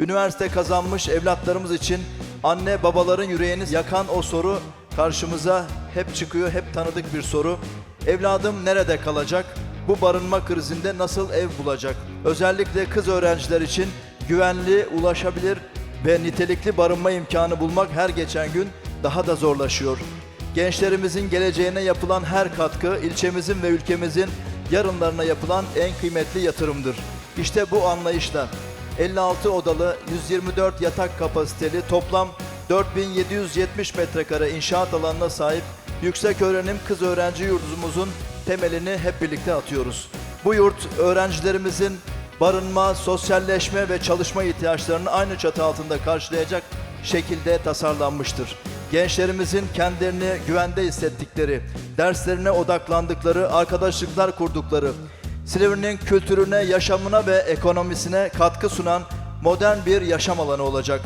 Üniversite kazanmış evlatlarımız için anne babaların yüreğini yakan o soru karşımıza hep çıkıyor, hep tanıdık bir soru. Evladım nerede kalacak? Bu barınma krizinde nasıl ev bulacak? Özellikle kız öğrenciler için güvenli, ulaşabilir ve nitelikli barınma imkanı bulmak her geçen gün daha da zorlaşıyor. Gençlerimizin geleceğine yapılan her katkı ilçemizin ve ülkemizin yarınlarına yapılan en kıymetli yatırımdır. İşte bu anlayışla 56 odalı 124 yatak kapasiteli toplam 4770 metrekare inşaat alanına sahip yüksek öğrenim kız öğrenci yurdumuzun temelini hep birlikte atıyoruz. Bu yurt öğrencilerimizin barınma, sosyalleşme ve çalışma ihtiyaçlarını aynı çatı altında karşılayacak şekilde tasarlanmıştır. Gençlerimizin kendilerini güvende hissettikleri, derslerine odaklandıkları, arkadaşlıklar kurdukları, Silivri'nin kültürüne, yaşamına ve ekonomisine katkı sunan modern bir yaşam alanı olacak.